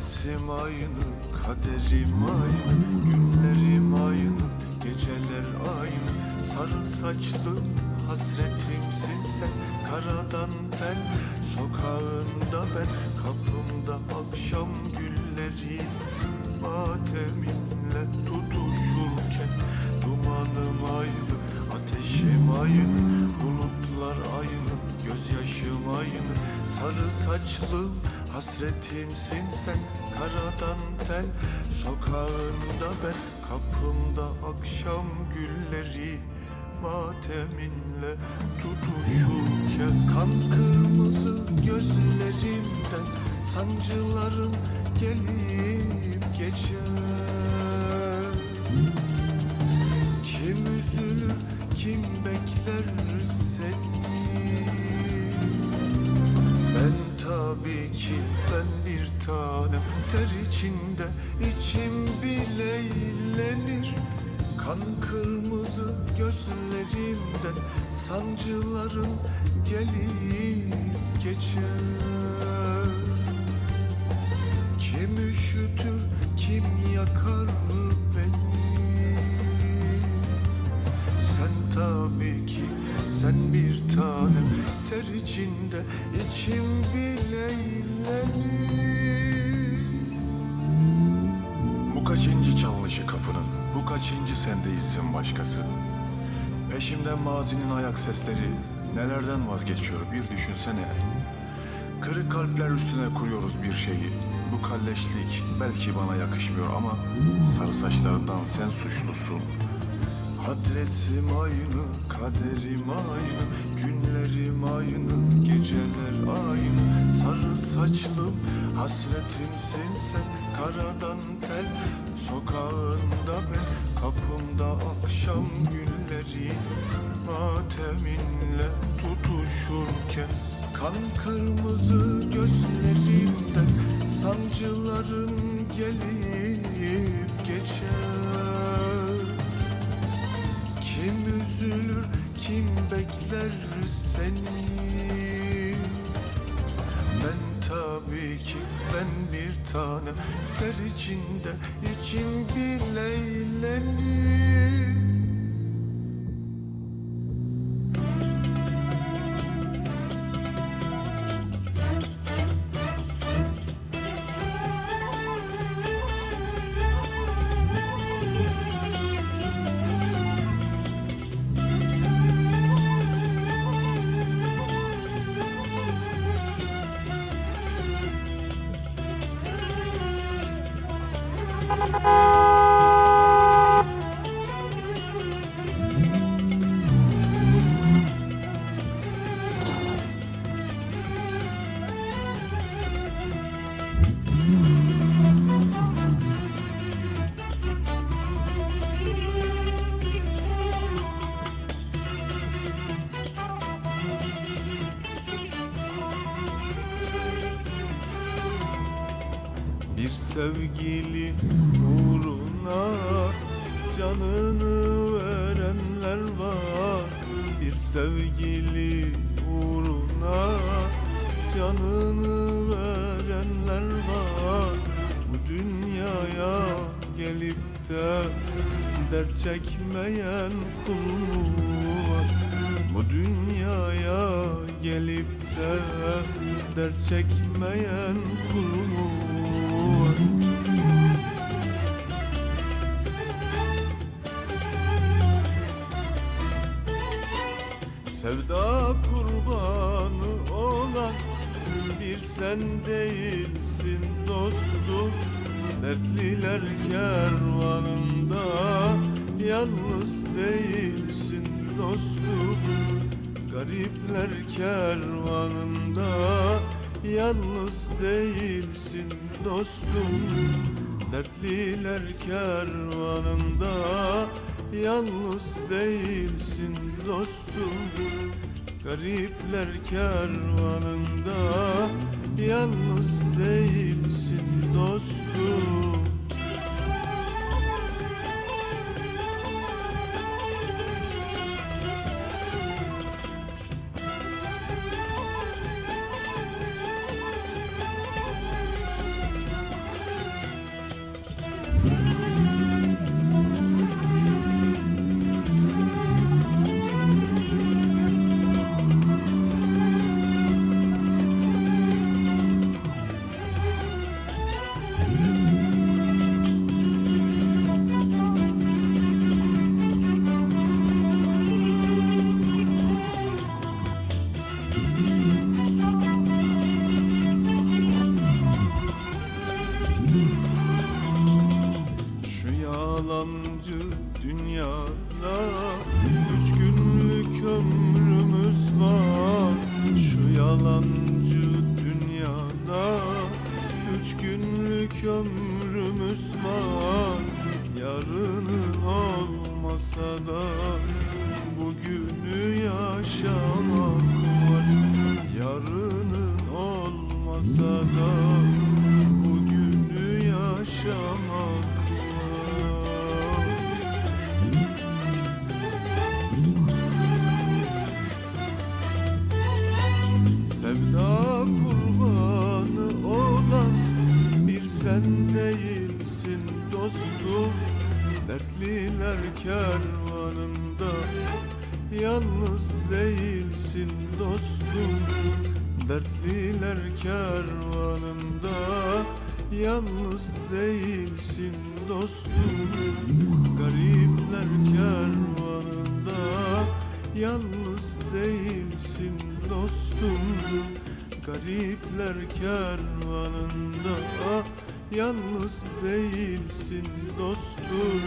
Adresim aynı, kaderim aynı Günlerim aynı, geceler aynı. Sarı saçlı hasretimsin sen Karadan tel, sokağında ben Kapımda akşam gülleri. Mateminle tutuşurken Dumanım aynı, ateşim aynı Bulutlar aynı, gözyaşım aynı. Sarı saçlı hasretimsin sen Karadan tel, sokağında ben Kapımda akşam gülleri. Mateminle tutuşurken Kan kırmızı gözlerimden Sancıların gelip geçer. Kim üzülür, kim bekler seni? Tabii ki ben bir tanem. Ter içinde içim bile eğlenir. Kan kırmızı gözlerimden Sancıların gelip geçer. Kim üşütür, kim yakar beni? Sen tabii ki, sen bir tanem Ter içinde içim bile Bu kaçıncı çalışı kapının? Bu kaçıncı sen değilsin başkası? Peşimden mazinin ayak sesleri nelerden vazgeçiyor bir düşünsene. Kırık kalpler üstüne kuruyoruz bir şeyi. Bu kalleşlik belki bana yakışmıyor ama sarı saçlarından sen suçlusun. Adresim aynı, kaderim aynı Günlerim aynı, geceler aynı. Sarı saçlım, hasretimsin sen Karadan tel, sokağında ben Kapımda akşam gülleri Mateminle tutuşurken Kan kırmızı gözlerimden Sancıların gelip geçer bekler seni? Ben tabii ki ben bir tanem Ter içinde içim bile eğlenir Sevgili uğruna canını verenler var. Bir sevgili uğruna canını verenler var. Bu dünyaya gelip de dert çekmeyen kul var. Bu dünyaya gelip de dert çekmeyen kul sen değilsin dostum Dertliler kervanında. Yalnız değilsin dostum Garipler kervanında. Yalnız değilsin dostum Dertliler kervanında. Yalnız değilsin dostum Garipler kervanında yalnız değilsin dostum yalancı dünyada. Üç günlük ömrümüz var Yarının olmasa da Bugünü yaşamak var. Yarının olmasa da Bugünü yaşamak Dertliler kervanında yalnız değilsin dostum. Dertliler kervanında yalnız değilsin dostum. Garipler kervanında yalnız değilsin dostum. Garipler kervanında yalnız değilsin dostum